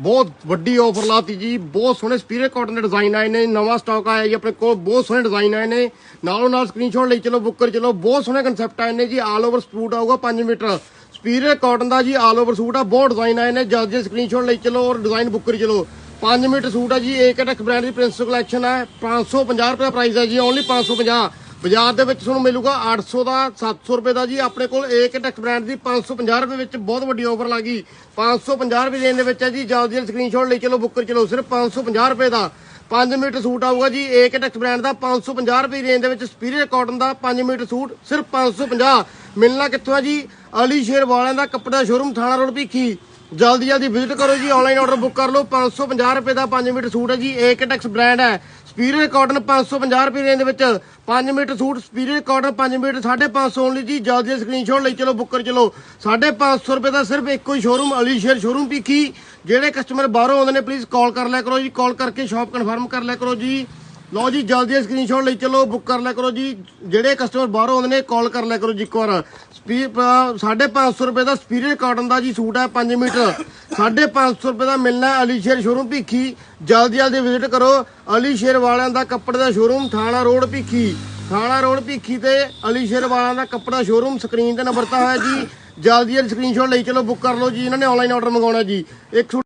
ਬਹੁਤ ਵੱਡੀ ਆਫਰ ਲਾਤੀ ਜੀ, ਬਹੁਤ ਸੋਹਣੇ ਸਪੀਰੇ ਕਾਟਨ ਦੇ ਡਿਜ਼ਾਈਨ ਆਏ ਨੇ, ਨਵਾਂ ਸਟਾਕ ਆਇਆ ਜੀ ਆਪਣੇ ਕੋਲ, ਬਹੁਤ ਸੋਹਣੇ ਡਿਜ਼ਾਈਨ ਆਏ ਨੇ। ਨਾਲੋਂ ਨਾਲ ਸਕਰੀਨਸ਼ਾਟ ਲਈ ਚਲੋ ਬੁੱਕ ਕਰ ਚਲੋ, ਬਹੁਤ ਸੋਹਣੇ ਕਨਸੈਪਟ ਆਏ ਨੇ ਜੀ ਆਲ ਓਵਰ ਸਪੂਟ ਆਊਗਾ 5 ਮੀਟਰ। ਸਪੀਰੇ ਕਾਟਨ ਦਾ ਜੀ ਆਲ ਓਵਰ ਸੂਟ ਆ, ਬਹੁਤ ਡਿਜ਼ਾਈਨ ਆਏ ਨੇ, ਜਦ ਜੇ ਸਕਰੀਨਸ਼ਾਟ ਲਈ ਚਲੋ, ਔਰ ਡਿਜ਼ਾਈਨ ਬੁੱਕ ਕਰੀ ਚਲੋ। 5 ਮੀਟਰ ਸੂਟ ਆ ਜੀ ਏਕਟੈਕ ਬ੍ਰਾਂਡ ਦੀ ਪ੍ਰਿੰਸ ਕਲੈਕਸ਼ਨ ਹੈ 550 ਰੁਪਏ ਦਾ ਪ੍ਰਾਈਸ ਹੈ ਜੀ ਓਨਲੀ 550 ਬਾਜ਼ਾਰ ਦੇ ਵਿੱਚ ਤੁਹਾਨੂੰ ਮਿਲੂਗਾ 800 ਦਾ 700 ਰੁਪਏ ਦਾ ਜੀ। ਆਪਣੇ ਕੋਲ ਏਕਟੈਕ ਬ੍ਰਾਂਡ ਦੀ 550 ਰੁਪਏ ਵਿੱਚ ਬਹੁਤ ਵੱਡੀ ਆਫਰ ਲੱਗੀ 550 ਰੁਪਏ ਰੇਂਜ ਦੇ ਵਿੱਚ ਹੈ ਜੀ। ਜਲਦੀ ਜਲਦੀ ਸਕਰੀਨਸ਼ਾਟ ਲਈ ਚਲੋ ਬੁੱਕ ਕਰ ਚਲੋ। ਸਿਰਫ 550 ਰੁਪਏ ਦਾ। 5 ਮੀਟਰ ਸੂਟ ਆਊਗਾ ਜੀ। ਏਕਟੈਕ ਬ੍ਰਾਂਡ ਦਾ 550 ਰੁਪਏ ਰੇਂਜ ਦੇ ਵਿੱਚ ਸਪੀਰੀਅਰ ਕਾਟਨ ਦਾ 5 ਮੀਟਰ ਸੂਟ ਸਿਰਫ 550 ਮਿਲਣਾ ਕਿੱਥੋਂ ਹੈ ਜੀ? ਅਲੀ ਸ਼ੇਰ ਵਾਲਿਆਂ ਦਾ ਕੱਪੜਾ ਸ਼ੋਰੂਮ ਥਾਣਾ ਰੋਡ ਭੀਖੀ। ਜਲਦੀ ਜਲਦੀ ਵਿਜ਼ਿਟ ਕਰੋ ਜੀ ਆਨਲਾਈਨ ਆਰਡਰ ਬੁੱਕ ਕਰ ਲਓ 550 ਰੁਪਏ ਦਾ 5 ਮੀਟਰ ਸੂਟ ਹੈ ਜੀ ਏਕਟੈਕਸ ਬ੍ਰਾਂਡ ਹੈ। ਸਪੀਰੀਅਰ ਕਾਟਨ 550 ਰੁਪਏ ਰੇਂਜ ਦੇ ਵਿੱਚ 5 metre suit superior cotton 5 metre 550 only ਜੀ, ਜਲਦੀ ਸਕਰੀਨਸ਼ਾਟ ਲਈ ਚਲੋ ਬੁੱਕ ਕਰ ਚਲੋ। 550 ਰੁਪਏ ਦਾ ਸਿਰਫ ਇੱਕੋ ਹੀ ਸ਼ੋਰੂਮ ਅਲੀ ਸ਼ੇਰ ਸ਼ੋਰੂਮ ਭੀਖੀ। ਜਿਹੜੇ ਕਸਟਮਰ ਬਾਹਰੋਂ ਆਉਂਦੇ ਨੇ ਪਲੀਜ਼ ਕਾਲ ਕਰ ਲਿਆ ਕਰੋ ਜੀ ਕਾਲ ਕਰਕੇ ਸ਼ਾਪ ਕਨਫਰਮ ਕਰ ਲਿਆ ਕਰੋ ਜੀ। ਲਓ ਜੀ, ਜਲਦੀ ਸਕਰੀਨਸ਼ਾਟ ਲਈ ਚਲੋ ਬੁੱਕ ਕਰ ਲਿਆ ਕਰੋ ਜੀ। ਜਿਹੜੇ ਕਸਟਮਰ ਬਾਹਰੋਂ ਆਉਂਦੇ ਨੇ ਕਾਲ ਕਰ ਲਿਆ ਕਰੋ ਜੀ ਇੱਕ ਵਾਰ। ਸਪੀ 550 ਰੁਪਏ ਦਾ ਸਪੀਰੀਅਰ ਕਾਟਨ ਦਾ ਜੀ ਸੂਟ ਹੈ 5 ਮੀਟਰ। 550 ਰੁਪਏ ਦਾ ਮਿਲਣਾ ਹੈ ਅਲੀ ਸ਼ੇਰ ਸ਼ੋਰੂਮ ਭੀਖੀ। ਜਲਦੀ ਜਲਦੀ ਵਿਜ਼ਿਟ ਕਰੋ। ਅਲੀ ਸ਼ੇਰ ਵਾਲਿਆਂ ਦਾ ਕੱਪੜੇ ਦਾ ਸ਼ੋਰੂਮ ਥਾਣਾ ਰੋਡ ਭੀਖੀ। ਥਾਣਾ ਰੋਡ ਭੀਖੀ ਤੇ ਅਲੀ ਸ਼ੇਰ ਵਾਲਿਆਂ ਦਾ ਕੱਪੜਾ ਸ਼ੋਰੂਮ ਸਕਰੀਨ ਤੇ ਨੰਬਰ ਤਾਂ ਹੋਇਆ ਜੀ। ਜਲਦੀ ਜਲਦੀ ਸਕਰੀਨਸ਼ਾਟ ਲਈ ਚਲੋ ਬੁੱਕ ਕਰ ਲਓ ਜੀ। ਇਹਨਾਂ ਨੇ ਆਨਲਾਈਨ ਆਰਡਰ ਮੰਗਾਉਣਾ ਜੀ। ਇੱਕ ਸੂਟ